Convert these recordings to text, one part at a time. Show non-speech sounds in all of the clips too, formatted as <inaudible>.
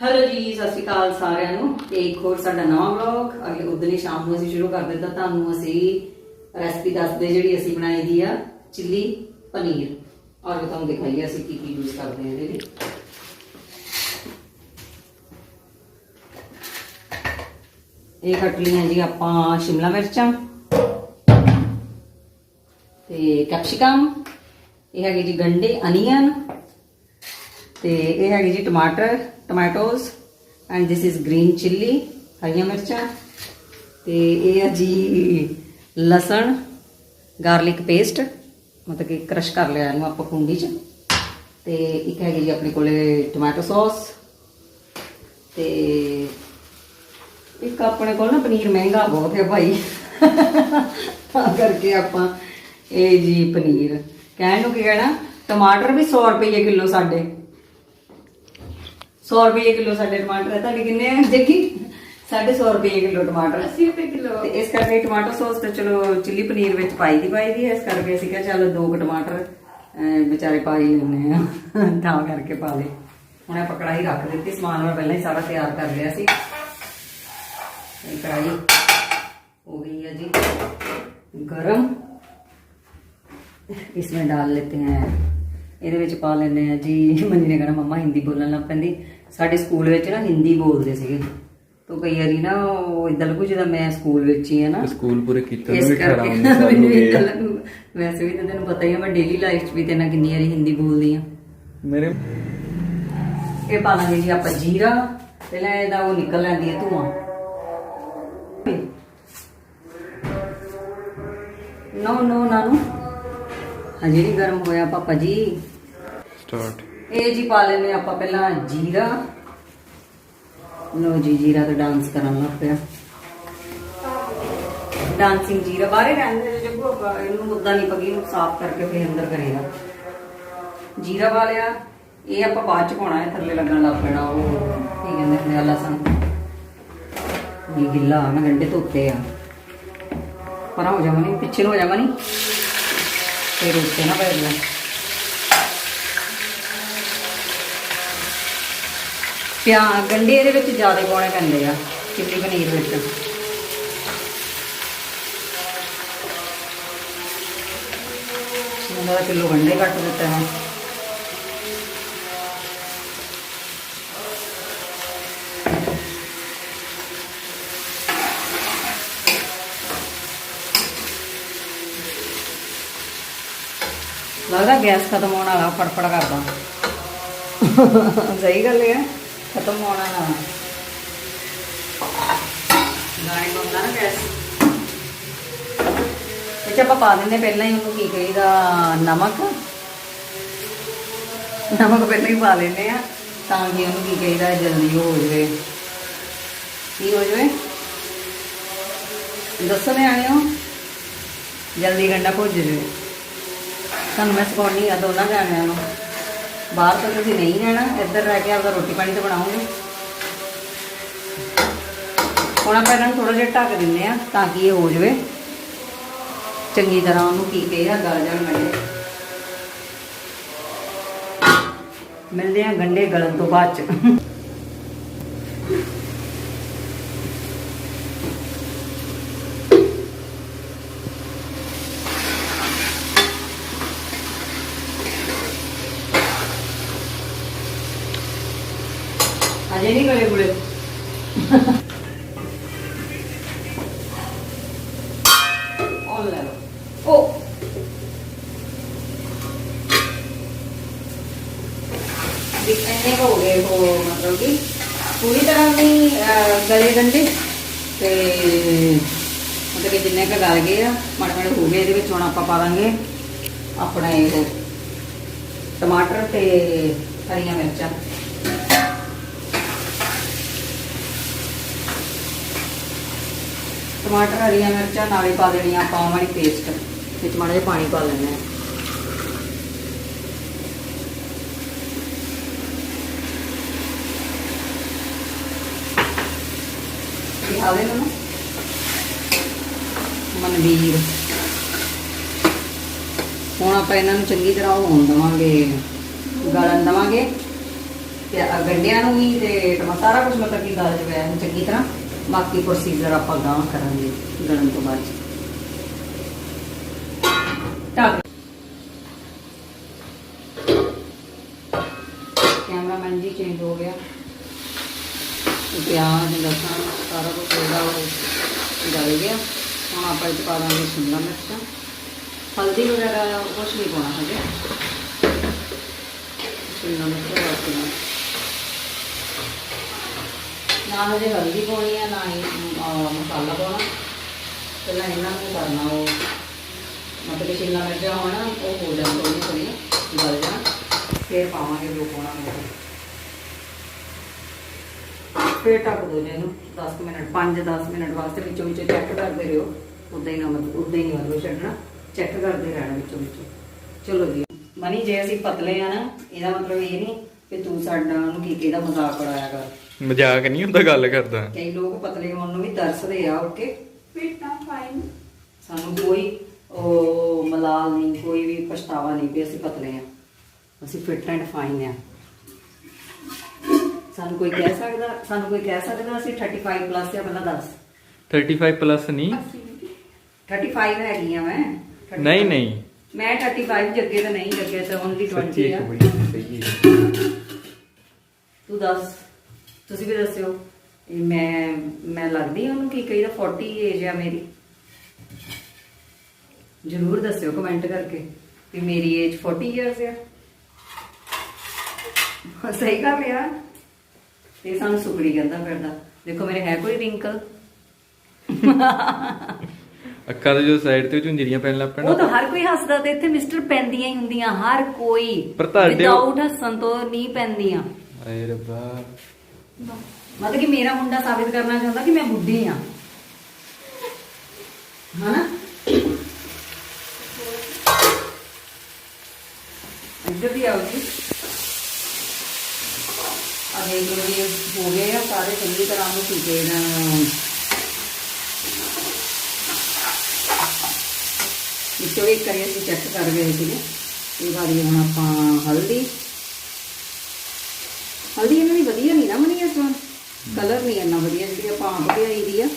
Hello ਜੀ, ਸਤਿ ਸ਼੍ਰੀ ਅਕਾਲ ਸਾਰਿਆਂ ਨੂੰ। ਤੇ ਇੱਕ ਹੋਰ ਸਾਡਾ ਨਵਾਂ ਵਲੌਗ। ਅਗਲੇ ਉਦਣ ਹੀ ਸ਼ਾਮ ਨੂੰ ਅਸੀਂ ਸ਼ੁਰੂ ਕਰ ਦਿੱਤਾ ਤੁਹਾਨੂੰ ਅਸੀਂ ਰੈਸਪੀ ਦੱਸਦੇ ਜਿਹੜੀ ਅਸੀਂ ਬਣਾਈ ਦੀ ਆ, ਚਿੱਲੀ, ਪਨੀਰ। ਔਰ ਤੁਹਾਨੂੰ ਦਿਖਾਈਏ ਅਸੀਂ ਕੀ ਕੀ ਯੂਜ਼ ਕਰਦੇ ਹਾਂ ਇਹਦੇ ਲਈ ਇਹ ਕੱਟ ਲਈਆਂ ਜੀ ਆਪਾਂ ਸ਼ਿਮਲਾ ਮਿਰਚਾਂ ਤੇ ਕੈਪਸਿਕਮ ਇਹ ਹੈਗੇ ਜੀ ਗੰਡੇ ਅਨੀਅਨ ਤੇ ਇਹ ਹੈਗੇ ਜੀ ਟਮਾਟਰ। Tomatoes and this is green chilli ਹਰੀਆਂ ਮਿਰਚਾਂ ਤੇ ਇਹ ਆ ਜੀ ਲਸਣ ਗਾਰਲਿਕ ਪੇਸਟ ਮਤਲਬ ਕਿ ਕ੍ਰਸ਼ ਕਰ ਲਿਆ ਇਹਨੂੰ ਆਪਾਂ ਕੁੰਡੀ 'ਚ। ਤੇ ਇੱਕ ਹੈਗੀ ਜੀ ਆਪਣੇ ਕੋਲੇ ਟੋਮੈਟੋ ਸੌਸ ਤੇ ਇੱਕ ਆਪਣੇ ਕੋਲ ਨਾ ਪਨੀਰ ਮਹਿੰਗਾ ਬਹੁਤ ਹੈ ਭਾਈ। ਤਾਂ ਕਰਕੇ ਆਪਾਂ ਇਹ ਜੀ ਪਨੀਰ। ਕਹਿਣ ਨੂੰ ਕੀ ਕਹਿਣਾ, ਟਮਾਟਰ ਵੀ 100 ਰੁਪਏ ਕਿਲੋ ਸਾਡੇ। 100 ਰੁਪਏ ਕਿਲੋ ਸਾਡੇ ਟਮਾਟਰ ਹੈ ਤੁਹਾਡੇ ਕਿੰਨੇ ਆ ਜੱਗੀ 150 ਰੁਪਏ ਕਿਲੋ ਟਮਾਟਰ 80 ਰੁਪਏ ਕਿਲੋ ਤੇ ਇਸ ਕਰਕੇ ਟਮਾਟੋ ਸੌਸ ਤੇ ਚਲੋ ਚਿੱਲੀ ਪਨੀਰ ਵਿੱਚ ਪਾਈ ਦੀ ਪਾਈ ਦੀ ਹੈ ਇਸ ਕਰਕੇ ਅਸੀਂ ਕਿਹਾ ਚੱਲ ਦੋ ਕੁ ਟਮਾਟਰ ਅਹ, ਵਿਚਾਰੇ ਪਾ ਹੀ ਲੈਣੇ ਆ ਤਾਂ ਕਰਕੇ ਪਾ ਲਏ ਹੁਣ ਆਪਾਂ ਕੜਾਈ ਰੱਖ ਦਿੱਤੀ ਸਮਾਨ ਮੈਂ ਪਹਿਲਾਂ ਹੀ ਸਾਰਾ ਤਿਆਰ ਕਰ ਲਿਆ ਸੀ ਇਹ ਕੜਾਈ ਹੋ गई है जी गरम इसमें डाल लेते हैं ਇਹਦੇ ਵਿੱਚ ਪਾ ਲੈਂਦੇ ਆ ਜੀ ਮੰਨੀ ਨੇ ਕਹਿਣਾ ਮੰਮਾ ਹਿੰਦੀ ਬੋਲਣ ਲੱਗ ਪੈਂਦੀ ਸਾਡੇ ਸਕੂਲ ਵਿੱਚ ਨਾ ਹਿੰਦੀ ਬੋਲਦੇ ਸੀਗੇ। ਤੋਂ ਕਈ ਵਾਰੀ ਨਾ ਉਹ ਇਦਾਂ ਲੱਗੂ ਜਿੱਦਾਂ ਮੈਂ ਸਕੂਲ ਵਿੱਚ ਹੀ ਆ ਨਾ। ਸਕੂਲ ਪੂਰੇ ਕੀਤੇ ਨੂੰ ਵੀ ਖਰਾਬ ਮੈਨੂੰ ਏਦਾਂ ਲੱਗੂ। ਵੈਸੇ ਵੀ ਤੈਨੂੰ ਪਤਾ ਹੀ ਆ ਮੈਂ ਡੇਲੀ ਲਾਈਫ 'ਚ ਵੀ ਤੇ ਨਾ ਕਿੰਨੀ ਵਾਰੀ ਹਿੰਦੀ ਬੋਲਦੀ ਆ। ਮੇਰੇ ਇਹ ਪਾ ਲਾਂਗੇ ਜੀ ਆਪਾਂ ਜੀਰਾ ਪਹਿਲਾਂ ਇਹਦਾ ਉਹ ਨਿਕਲ ਲੈਂਦੀ ਹੈ ਧੂਆਂ। ਨੋ ਨੋ ਨਾਨੂ। ਹਜੇ ਨਹੀਂ ਗਰਮ ਹੋਇਆ ਪਾਪਾ ਜੀ। ਸਟਾਰਟ ਇਹ ਜੀ ਪਾ ਲੈਨੇ ਆਪਾਂ ਪਹਿਲਾਂ ਜੀਰਾ। ਲੋ ਜੀ, ਜੀਰਾ ਤਾਂ ਡਾਂਸ ਕਰਨ ਲੱਗ ਪਿਆ। ਡਾਂਸਿੰਗ ਜੀਰਾ ਬਾਹਰੇ ਰਹਿੰਦੇ ਨੇ ਜੱਗੂ ਇਹਨੂੰ ਉਦਾਂ ਨਹੀਂ ਪਗੀ ਨੂੰ ਸਾਫ਼ ਕਰਕੇ ਫਿਰ ਅੰਦਰ ਕਰੇਗਾ। ਜੀਰਾ ਪਾ ਲਿਆ, ਇਹ ਆਪਾਂ ਬਾਅਦ ਚ ਪਾਉਣਾ ਹੈ ਥੱਲੇ ਲੱਗਣ ਲੱਗ ਪੈਣਾ, ਉਹ ਕੀ ਕਹਿੰਦੇ ਹੁੰਦੇ ਆ ਲਸਣ ਇਹ ਗਿੱਲਾ, ਮੈਂ ਗੰਡੇ ਧੋਤੇ ਆ। ਪਰਾਂ ਹੋ ਜਾਵਾਂ ਨਹੀਂ ਪਿੱਛੇ ਨੂੰ ਹੋ ਜਾਵਾਂ ਨਹੀਂ ਫਿਰ ਉੱਤੇ ਨਾ ਪੈ ਜਾਣਾ ਪਿਆ ਗੰਡੇ ਇਹਦੇ ਵਿੱਚ ਜ਼ਿਆਦਾ ਪਾਉਣੇ ਪੈਂਦੇ ਆ, ਚਿੱਲੀ ਪਨੀਰ ਵਿੱਚ। ਉਹਨਾਂ ਦਾ ਕਿਲੋ ਗੰਡੇ ਕੱਟ ਦਿੱਤੇ ਹਨ ਲੱਗਦਾ ਗੈਸ ਖਤਮ ਹੋਣ ਵਾਲਾ ਫੜਫੜ ਕਰਦਾ। ਸਹੀ ਗੱਲ ਹੈ। ਖਤਮ ਹੋਣਾ ਨਾ। ਗਾਣੇ ਬੰਦਾ ਨਾ ਗੈਸ। ਇਹ 'ਚ ਆਪਾਂ ਪਾ ਦਿੰਦੇ ਪਹਿਲਾਂ ਹੀ ਉਹਨੂੰ ਕੀ ਕਹੀਦਾ ਨਮਕ। ਨਮਕ ਪਹਿਲਾਂ ਹੀ ਪਾ ਲੈਂਦੇ ਆ ਤਾਂ ਕਿ ਉਹਨੂੰ ਕੀ ਕਹੀਦਾ ਜਲਦੀ ਹੋ ਜਾਵੇ। ਕੀ ਹੋ ਜਾਵੇ? ਦੱਸੋ ਨੇ ਆਇਓ ਜਲਦੀ ਗੰਡਾ ਭੁੱਜ ਜਾਵੇ। ਤੁਹਾਨੂੰ ਮੈਂ ਸਿਖਾਉਣੀ ਆ ਦੋਨਾਂ ਜਾਣਿਆਂ ਨੂੰ। ਬਾਹਰ ਤਾਂ ਤੁਸੀਂ ਨਹੀਂ ਰਹਿਣਾ, ਇੱਧਰ ਰਹਿ ਕੇ ਆਪਦਾ ਰੋਟੀ ਪਾਣੀ ਤਾਂ ਬਣਾਓਗੇ। ਹੁਣ ਆਪਾਂ ਇਹਨਾਂ ਨੂੰ ਥੋੜਾ ਜਿਹਾ ਢੱਕ ਦਿੰਦੇ ਆ ਤਾਂ ਕਿ ਇਹ ਹੋ ਜਾਵੇ। ਚੰਗੀ ਤਰ੍ਹਾਂ ਉਹਨੂੰ ਕੀ ਕਹੀਦਾ ਗਲ ਜਾਣ ਗੰਡੇ ਮਿਲਦੇ ਆ ਗੰਡੇ ਗਲਣ ਤੋਂ ਬਾਅਦ ਚ ਅਜੇ ਨਹੀਂ ਗਲੇ ਗੁਲੇ ਔਨ ਲੈ ਲਓ ਓ ਦਿਖਣੇ ਹੋ ਗਏ ਹੋ ਮਤਲਬ ਕਿ ਪੂਰੀ ਤਰ੍ਹਾਂ ਨਹੀਂ ਗਲੇ ਗੰਡੇ ਤੇ ਮਤਲਬ ਕਿ ਜਿੰਨੇ ਕ ਗਲ ਗਏ ਆ, ਮਾੜੇ ਮਾੜੇ ਹੋ ਗਏ, ਇਹਦੇ ਵਿੱਚ ਹੁਣ ਆਪਾਂ ਪਾ ਦਾਂਗੇ ਆਪਣਾ ਇਹ ਟਮਾਟਰ ਤੇ ਹਰੀਆਂ ਮਿਰਚਾਂ। ਟਮਾਟਰ, ਹਰੀਆਂ ਮਿਰਚਾਂ, ਨਾਲੇ ਪਾ ਦੇਣੀਆਂ ਆਪਾਂ ਉਹ ਵਾਲੀ ਪੇਸਟ ਵਿੱਚ ਮਾੜਾ ਜਿਹਾ ਪਾਣੀ ਪਾ ਲੈਣਾ ਹੈ। ਇਹ ਹਾਲੇ ਮਨਵੀਰ। ਹੁਣ ਆਪਾਂ ਇਹਨਾਂ ਨੂੰ ਚੰਗੀ ਤਰ੍ਹਾਂ ਹੋਣ ਦਵਾਂਗੇ, ਗਲਣ ਦਵਾਂਗੇ। ਤੇ ਆਹ ਗੰਢਿਆਂ ਨੂੰ ਵੀ ਤੇ ਟਮਾ ਸਾਰਾ ਕੁਝ ਮਤਲਬ ਕਿ ਗਲ ਜਵੇ ਚੰਗੀ ਤਰ੍ਹਾਂ। ਬਾਕੀ ਪ੍ਰੋਸੀਜਰ ਆਪਾਂ ਗਾਂ ਕਰਾਂਗੇ ਗਲਣ ਤੋਂ ਬਾਅਦ। ਢੱਕ। ਕੈਮਰਾਮੈਨ ਜੀ ਚੇਂਜ ਹੋ ਗਿਆ। ਪਿਆਜ਼ ਲਸਣ ਸਾਰਾ ਕੁਝ ਜਿਹੜਾ ਉਹ ਗਲ ਗਿਆ। ਹੁਣ ਆਪਾਂ ਇਹ ਪਾ ਦਾਂਗੇ ਸ਼ਿਮਲਾ ਮਿਰਚਾਂ ਹਲਦੀ ਵਗੈਰਾ ਕੁਛ ਨਹੀਂ ਪਾਉਣਾ ਹੈਗਾ ਸ਼ਿਮਲਾ ਮਿਰਚ ਵਾਸਤੇ ਨਾ। ਹਜੇ ਹਲਦੀ ਪਾਉਣੀ ਆ, ਨਾ ਹੀ ਮਸਾਲਾ ਪਾਉਣਾ। ਪਹਿਲਾਂ ਇਹਨਾਂ ਨੂੰ ਕਰਨਾ ਉਹ। ਮਤਲਬ ਕਿ ਸ਼ਿਮਲਾ ਮਿਰਚਾਂ ਹੋਣਾ, ਉਹ ਹੋ ਜਾਣ ਥੋੜੀ ਥੋੜੀ ਗਲ ਜਾਣ। ਫਿਰ ਪਾਵਾਂਗੇ ਜੋ ਪਾਉਣਾ ਹੋਵੇ ਫਿਰ ਢੱਕ ਦੋ ਜੀ ਇਹਨੂੰ 10 ਕੁ ਮਿੰਟ 5-10 ਮਿੰਟ ਵਾਸਤੇ ਵਿੱਚੋਂ ਵਿੱਚੋਂ ਚੈੱਕ ਕਰਦੇ ਰਹੋ। ਉਦਾਂ ਹੀ ਨਾ ਮਤਲਬ ਉਦਾਂ ਹੀ ਨਹੀਂ ਮਤਲਬ ਛੱਡਣਾ। ਚੈੱਕ ਕਰਦੇ ਰਹਿਣਾ ਵਿੱਚੋਂ ਵਿੱਚੋਂ। ਚਲੋ ਜੀ ਮਨੀ ਜੇ ਅਸੀਂ ਪਤਲੇ ਆ ਨਾ ਇਹਦਾ ਮਤਲਬ ਇਹ ਨਹੀਂ ਕਿ ਤੂੰ ਸਾਡਾ ਨੂੰ ਕੀ ਕਿਹਦਾ ਮਜ਼ਾਕ ਉਡਾਇਆ ਕਰ। ਮਜ਼ਾਕ ਨਹੀਂ ਹੁੰਦਾ ਗੱਲ ਕਰਦਾ। ਕਈ ਲੋਕ ਪਤਲੇ ਹੋਣ ਨੂੰ ਵੀ ਤਰਸਦੇ ਆ ਓਕੇ ਫਿਟ ਆ ਫਾਈਨ ਸਾਨੂੰ ਕੋਈ ਉਹ ਮਲਾਲ ਨਹੀਂ ਕੋਈ ਵੀ ਪਛਤਾਵਾ ਨਹੀਂ ਵੀ ਅਸੀਂ ਪਤਲੇ ਆ। ਅਸੀਂ ਫਿਟ ਐਂਡ ਫਾਈਨ ਆ। ਸਾਨੂੰ ਕੋਈ ਕਹਿ ਸਕਦਾ ਸਾਨੂੰ ਕੋਈ ਕਹਿ ਸਕਦਾ ਅਸੀਂ 35 ਪਲੱਸ ਆ ਪਹਿਲਾਂ ਦੱਸ। 35 ਪਲੱਸ ਨਹੀਂ ਅਸੀਂ ਵੀ 35 ਹੈਗੀ ਆ ਮੈਂ। 35 ਨਹੀਂ ਨਹੀਂ। ਮੈਂ 35 ਜੱਗੇ ਤਾਂ ਨਹੀਂ ਜੱਗੇ ਤਾਂ ਓਨਲੀ ਸੱਚੀ 20 ਇੱਕ ਆ ਬੜੀ ਸਹੀ ਹੈ। ਤੂੰ ਦੱਸ ਤੁਸੀਂ ਵੀ ਦੱਸਿਓ। ਇਹ ਮੈਂ ਮੈਂ ਲੱਗਦੀ ਹਾਂ ਉਹਨੂੰ ਕੀ ਕਹੀ ਦਾ 40 ਏਜ ਆ ਮੇਰੀ। ਜਰੂਰ ਦੱਸਿਓ ਕਮੈਂਟ ਕਰਕੇ ਵੀ ਮੇਰੀ ਏਜ 40 ਇਅਰਸ ਆ। ਹਾਂ, ਸਹੀ ਗੱਲ ਆ। ਤੇ ਸਾਨੂੰ ਸੁਕੜੀ ਕਹਿੰਦਾ ਫਿਰਦਾ। ਦੇਖੋ ਮੇਰੇ ਹੈ ਕੋਈ ਰਿੰਕਲ ਅੱਖਾਂ ਦੇ ਜੋ ਸਾਈਡ ਤੇ ਝੁੰਜਰੀਆਂ ਪੈਣ ਲੱਗ ਉਹ ਪੈਣਾ ਤਾਂ ਹਰ ਕੋਈ ਹੱਸਦਾ ਤੇ ਇੱਥੇ ਮਿਸਟਰ ਪੈਂਦੀਆਂ ਹੀ ਹੁੰਦੀਆਂ ਹਰ ਕੋਈ। ਪਰ ਤੁਹਾਡੇ- ਵਿਦਆਊਟ ਹੱਸਣ ਤੋਂ ਨਹੀਂ ਪੈਂਦੀਆਂ। ਆਏ ਰੱਬਾ। ਮਤਲਬ ਕਿ ਮੇਰਾ ਮੁੰਡਾ ਸਾਬਿਤ ਕਰਨਾ ਚਾਹੁੰਦਾ ਕਿ ਮੈਂ ਬੁੱਢੀ ਆ ਹਨਾ? ਇੱਧਰ ਵੀ ਆਓ ਜੀ। ਆ ਦੇਖ ਲਓ ਜੀ ਹੋ ਗਏ ਆ, ਸਾਰੇ ਚੰਗੀ ਤਰ੍ਹਾਂ ਨੂੰ ਠੀਕੇ ਨਾ ਵਿੱਚੋਂ ਇੱਕ ਕਰੀ ਅਸੀਂ ਚੈੱਕ ਕਰ ਗਏ ਸੀਗੇ। ਇਹ ਵਾਲੀ ਹੁਣ ਆਪਾਂ ਹਲਦੀ। ਹਲਦੀ ਇਹਨਾਂ ਦੀ ਵਧੀਆ ਨਹੀਂ ਨਾ ਬਣੀ ਇਸ ਵਾਰ। ਕਲਰ ਨਹੀਂ ਇੰਨਾ ਵਧੀਆ ਜਿਹੜੀ ਆਪਾਂ ਆਪ ਲਿਆਈ ਦੀ ਆ,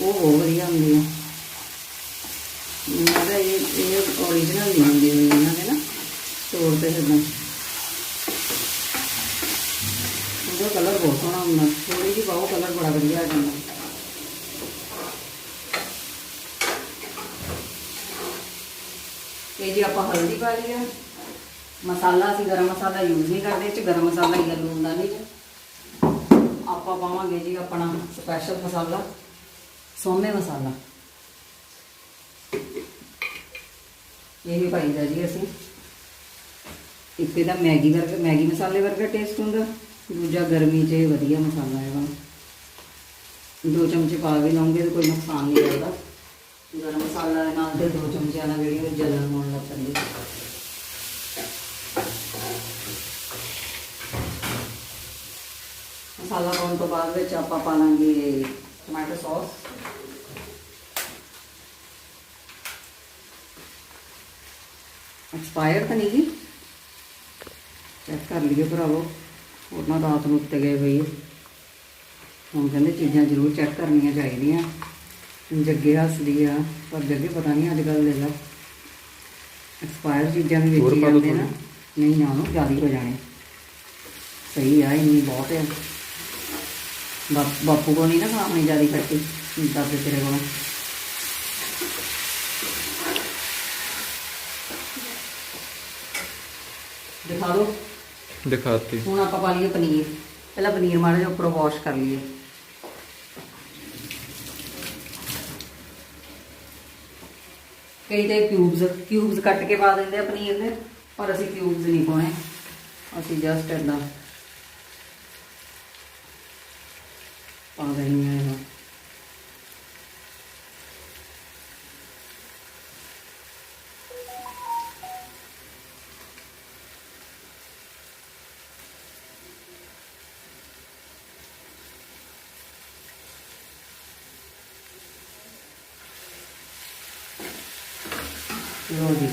ਉਹ ਬਹੁਤ ਵਧੀਆ ਹੁੰਦੀ ਆ। ਇਹਨਾਂ ਦਾ ਇਹ ਇਹ ਓਰੀਜਨਲ ਨਹੀਂ ਹੁੰਦੀ ਹੋਈ ਇਹਨਾਂ ਦੇ ਨਾ ਸਟੋਰ ਤੇ ਹੁੰਦਾ ਉਹਦਾ ਕਲਰ ਬਹੁਤ ਸੋਹਣਾ ਹੁੰਦਾ। ਥੋੜੀ ਜਿਹੀ ਪਾਓ, ਕਲਰ ਬੜਾ ਵਧੀਆ ਆ ਜਾਂਦਾ। ਇਹ ਜੀ ਆਪਾਂ ਹਲਦੀ ਪਾ ਲਈ ਆ ਮਸਾਲਾ ਅਸੀਂ ਗਰਮ ਮਸਾਲਾ ਯੂਜ਼ ਨਹੀਂ ਕਰਦੇ, ਇਹ ਚ ਗਰਮ ਮਸਾਲਾ ਹੀ ਗੱਲ ਹੁੰਦਾ ਨਹੀਂ। ਆਪਾਂ ਪਾਵਾਂਗੇ ਜੀ ਆਪਣਾ ਸਪੈਸ਼ਲ ਮਸਾਲਾ, ਸੋਮੇ ਮਸਾਲਾ। ਇਹ ਵੀ ਪਾਈਦਾ ਜੀ ਅਸੀਂ। ਇੱਕ ਇਹਦਾ ਮੈਗੀ ਵਰਗਾ, ਮੈਗੀ ਮਸਾਲੇ ਵਰਗਾ ਟੇਸਟ ਹੁੰਦਾ। ਦੂਜਾ ਗਰਮੀ 'ਚ ਇਹ ਵਧੀਆ ਮਸਾਲਾ ਹੈਗਾ ਦੋ ਚਮਚੇ ਪਾ ਵੀ ਲਵਾਂਗੇ ਤਾਂ ਕੋਈ ਨੁਕਸਾਨ ਨਹੀਂ ਕਰਦਾ। ਗਰਮ ਮਸਾਲਾ ਦੇ ਨਾਲ ਤੇ ਦੋ ਚਮਚਿਆਂ ਨਾਲ ਜਿਹੜੀ ਉਹ ਜਲਨ ਹੋਣ ਲੱਗ ਪੈਂਦੀ ਮਸਾਲਾ ਪਾਉਣ ਤੋਂ ਬਾਅਦ ਵਿੱਚ ਆਪਾਂ ਪਾ ਲਾਂਗੇ ਟਮਾਟੋ ਸੌਸ। ਐਕਸਪਾਇਰ ਤਾਂ ਨਹੀਂ ਜੀ। ਚੈੱਕ ਕਰ ਲਈਏ ਭਰਾਵੋ। ਉਹਨਾਂ ਰਾਤ ਨੂੰ ਉੱਤੇ ਗਏ ਹੋਈ ਹੁਣ ਕਹਿੰਦੇ ਚੀਜ਼ਾਂ ਜ਼ਰੂਰ ਚੈੱਕ ਕਰਨੀਆਂ ਚਾਹੀਦੀਆਂ। ਜੱਗੇ ਹੱਸਦੀ ਆ ਪਰ ਜੱਗੇ ਪਤਾ ਨਹੀਂ ਅੱਜ ਕੱਲ੍ਹ ਲੈ ਲਾ ਐਕਸਪਾਇਰ ਚੀਜ਼ਾਂ ਵੀ ਵੇਚੀ ਜਾਂਦੇ ਨਾ। ਨਹੀਂ ਉਹ ਜ਼ਿਆਦਾ ਹੋ ਜਾਣੇ। ਸਹੀ ਆ ਇੰਨੀ ਬਹੁਤ ਆ। ਬਾਪ- ਬਾਪੂ ਕੋ ਨਹੀਂ ਨਾ ਖਾਣੀ ਜ਼ਿਆਦਾ ਖੱਟੀ ਦਾਦੇ ਤੇਰੇ ਕੋਲ। ਦਿਖਾ ਦੋ। ਦਿਖਾਤੀ ਹੁਣ ਆਪਾਂ ਪਾ ਲਈਏ ਪਨੀਰ। ਪਹਿਲਾਂ ਪਨੀਰ ਮਾੜਾ ਜਿਹਾ ਉੱਪਰੋਂ ਵਾਸ਼ ਕਰ ਲਈਏ। ਕਈ ਤੇ ਕਿਊਬਸ ਕਿਊਬਸ ਕੱਟ ਕੇ ਪਾ ਦਿੰਦੇ ਆ ਪਨੀਰ ਦੇ, ਪਰ ਅਸੀਂ ਕਿਊਬਸ ਨਹੀਂ ਪਾਉਣੇ। ਅਸੀਂ ਜਸਟ ਏਦਾਂ ਪਾ ਦੇਣੀ ਹੈ ਇਹ ਲੋ ਜੀ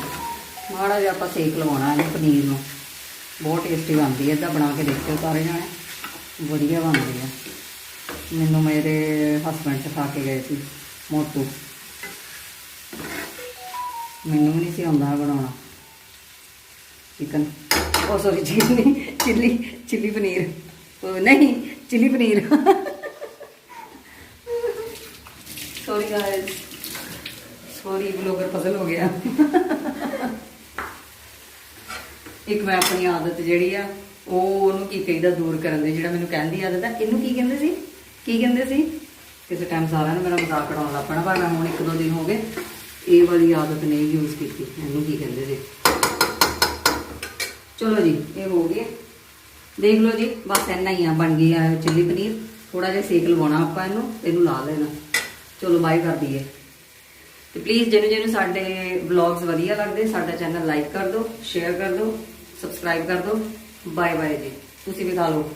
ਮਾੜਾ ਜਿਹਾ ਆਪਾਂ ਸੇਕ ਲਵਾਉਣਾ ਹੈ ਪਨੀਰ ਨੂੰ। ਬਹੁਤ ਟੇਸਟੀ ਬਣਦੀ ਹੈ ਇਦਾਂ ਬਣਾ ਕੇ ਦੇਖਿਓ ਸਾਰੇ ਜਾਣੇ। ਵਧੀਆ ਬਣਦੀ ਆ ਮੈਨੂੰ ਮੇਰੇ ਹਸਬੰਡ ਸਿਖਾ ਕੇ ਗਏ ਸੀ, ਮੋਟੂ। ਮੈਨੂੰ ਵੀ ਨਹੀਂ ਸੀ ਆਉਂਦਾ ਬਣਾਉਣਾ। ਚਿਕਨ ਉਹ sorry chilli chilli chilli paneer. ਉਹ ਨਹੀਂ chilli paneer. <laughs> Sorry guys sorry blogger ਫਸਲ ਹੋ ਗਿਆ। ਇੱਕ ਮੈਂ ਆਪਣੀ ਆਦਤ ਜਿਹੜੀ ਆ, ਉਹ ਉਹਨੂੰ ਕੀ ਕਹੀਦਾ ਦੂਰ ਕਰਨ ਦੀ, ਜਿਹੜਾ ਮੈਨੂੰ ਕਹਿੰਦੀ ਆਦਤ ਆ। ਇਹਨੂੰ ਕੀ ਕਹਿੰਦੇ ਸੀ? ਕੀ ਕਹਿੰਦੇ ਸੀ? ਕਿਸੇ ਟਾਈਮ ਸਾਰਿਆਂ ਨੇ ਮੇਰਾ ਮਜ਼ਾਕ ਉਡਾਉਣ ਲੱਗ ਪੈਣਾ, ਪਰ ਮੈਂ ਹੁਣ ਇੱਕ ਦੋ ਦਿਨ ਹੋ ਗਏ, ਇਹ ਵਾਲੀ ਆਦਤ ਨਹੀਂ ਯੂਜ਼ ਕੀਤੀ। ਇਹਨੂੰ ਕੀ ਕਹਿੰਦੇ ਸੀ? ਚਲੋ ਜੀ, ਇਹ ਹੋ ਗਏ। ਦੇਖ ਲਓ ਜੀ, ਬਸ ਇੰਨਾ ਹੀ ਆ, ਬਣ ਗਈ ਆ ਚਿੱਲੀ ਪਨੀਰ। ਥੋੜਾ ਜਿਹਾ ਸੇਕ ਲਵਾਉਣਾ ਆਪਾਂ ਇਹਨੂੰ ਇਹਨੂੰ ਲਾ ਲੈਣਾ। ਚਲੋ ਬਾਏ ਕਰ ਦਈਏ। ਤੇ ਪਲੀਜ਼ ਜਿਹਨੂੰ ਜਿਹਨੂੰ ਸਾਡੇ ਵਲੌਗਸ ਵਧੀਆ ਲੱਗਦੇ, ਸਾਡਾ ਚੈਨਲ ਲਾਈਕ ਕਰ ਦਿਓ ਸ਼ੇਅਰ ਕਰ ਦਿਓ ਸਬਸਕ੍ਰਾਈਬ ਕਰ ਦਿਓ। ਬਾਏ ਬਾਏ ਜੀ। ਤੁਸੀਂ ਵੀ ਖਾ ਲਓ।